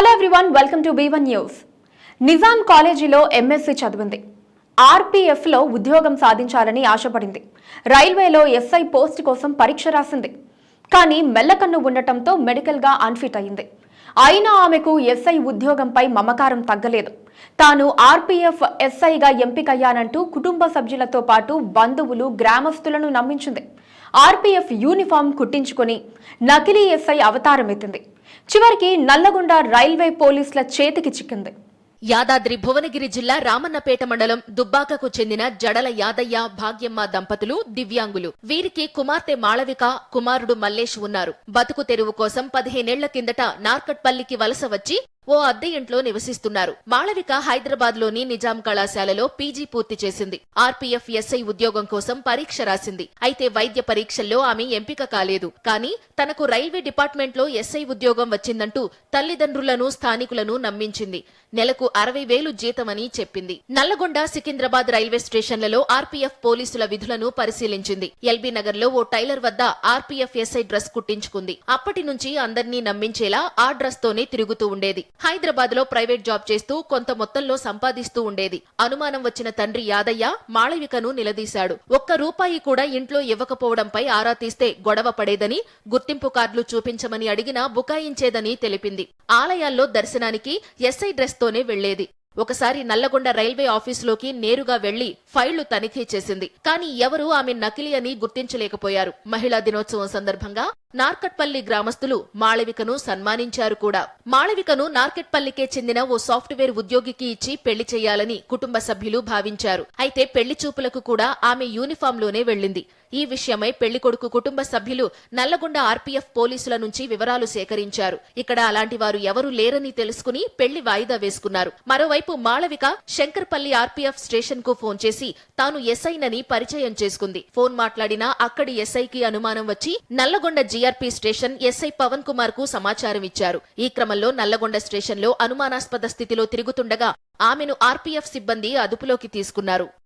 Hello everyone welcome to one news Nizam కాలేజీలో MSc చదివింది. ఆర్పీఎఫ్లో ఉద్యోగం సాధించాలని ఆశపడింది. రైల్వేలో ఎస్ఐ పోస్ట్ కోసం పరీక్ష రాసింది. కానీ మెల్లకన్ను ఉండటంతో మెడికల్గా అన్ఫిట్ అయింది. అయినా ఆమెకు ఎస్ఐ ఉద్యోగంపై మమకారం తగ్గలేదు. తాను ఆర్పీఎఫ్ ఎస్ఐగా ఎంపికయ్యానంటూ కుటుంబ సభ్యులతో పాటు బంధువులు గ్రామస్తులను నమ్మించింది. ఆర్పీఎఫ్ యూనిఫామ్ కుట్టించుకొని నకిలీ ఎస్ఐ అవతారం ఎత్తింది చివరికి నల్లగొండ రైల్వే పోలీసుల చేతికి చిక్కింది. యాదాద్రి భువనగిరి జిల్లా రామన్నపేట మండలం దుబ్బాకకు చెందిన జడల యాదయ్య భాగ్యమ్మ దంపతులు దివ్యాంగులు. వీరికి కుమార్తె మాళవిక కుమారుడు మల్లేష్ ఉన్నారు. బతుకు తెరువు కోసం పదిహేనేళ్ళ కిందట నార్కట్పల్లికి వలస వచ్చి ఓ అద్దె ఇంట్లో నివసిస్తున్నారు. మాళవిక హైదరాబాద్లోని నిజాం కళాశాలలో పీజీ పూర్తి చేసింది. ఆర్పీఎఫ్ ఎస్ఐ ఉద్యోగం కోసం పరీక్ష రాసింది. అయితే వైద్య పరీక్షల్లో ఆమె ఎంపిక కాలేదు. కానీ తనకు రైల్వే డిపార్ట్మెంట్లో ఎస్ఐ ఉద్యోగం వచ్చిందంటూ తల్లిదండ్రులను స్థానికులను నమ్మించింది. నెలకు అరవై వేలు జీతమని చెప్పింది. నల్లగొండ సికింద్రాబాద్ రైల్వే స్టేషన్లలో ఆర్పీఎఫ్ పోలీసుల విధులను పరిశీలించింది. ఎల్బీ నగర్లో ఓ టైలర్ వద్ద ఆర్పీఎఫ్ ఎస్ఐ డ్రెస్ కుట్టించుకుంది. అప్పటి నుంచి అందర్నీ నమ్మించేలా ఆ డ్రెస్ తోనే తిరుగుతూ ఉండేది. హైదరాబాద్లో ప్రైవేట్ జాబ్ చేస్తూ కొంత మొత్తంలో సంపాదిస్తూ ఉండేది. అనుమానం వచ్చిన తండ్రి యాదయ్య మాళవికను నిలదీశాడు. ఒక్క రూపాయి కూడా ఇంట్లో ఇవ్వకపోవడంపై ఆరా తీస్తే గొడవ పడేదని గుర్తింపు కార్డులు చూపించమని అడిగినా బుకాయించేదని తెలిపింది. ఆలయాల్లో దర్శనానికి ఎస్ఐ డ్రెస్ తోనే వెళ్ళేది. ఒకసారి నల్లగొండ రైల్వే ఆఫీసులోకి నేరుగా వెళ్ళి ఫైళ్ళు తనిఖీ చేసింది. కానీ ఎవరూ ఆమె నకిలీ అని గుర్తించలేకపోయారు. మహిళా దినోత్సవం సందర్భంగా నార్కట్పల్లి గ్రామస్తులు మాళవికను సన్మానించారు కూడా. మాళవికను నార్కెట్పల్లికే చెందిన ఓ సాఫ్ట్వేర్ ఉద్యోగికి ఇచ్చి పెళ్ళి చేయాలని కుటుంబ సభ్యులు భావించారు. అయితే పెళ్ళి చూపులకు కూడా ఆమె యూనిఫామ్లోనే వెళ్ళింది ఈ విషయమై పెళ్ళికొడుకు కుటుంబ సభ్యులు నల్లగొండ ఆర్పీఎఫ్ పోలీసుల నుంచి వివరాలు సేకరించారు. ఇక్కడ అలాంటి వారు ఎవరూ లేరని తెలుసుకుని పెళ్ళి వాయిదా వేసుకున్నారు. మరోవైపు మాళవిక శంకర్పల్లి ఆర్పీఎఫ్ స్టేషన్కు ఫోన్ చేసి తాను ఎస్ఐనని పరిచయం చేసుకుంది. ఫోన్ మాట్లాడినా అక్కడి ఎస్ఐకి అనుమానం వచ్చి Nalgonda GRP station SI Pavan కుమార్కు సమాచారం ఇచ్చారు. ఈ క్రమంలో నల్లగొండ స్టేషన్లో అనుమానాస్పద స్థితిలో తిరుగుతుండగా ఆమెను ఆర్పీఎఫ్ సిబ్బంది అదుపులోకి తీసుకున్నారు.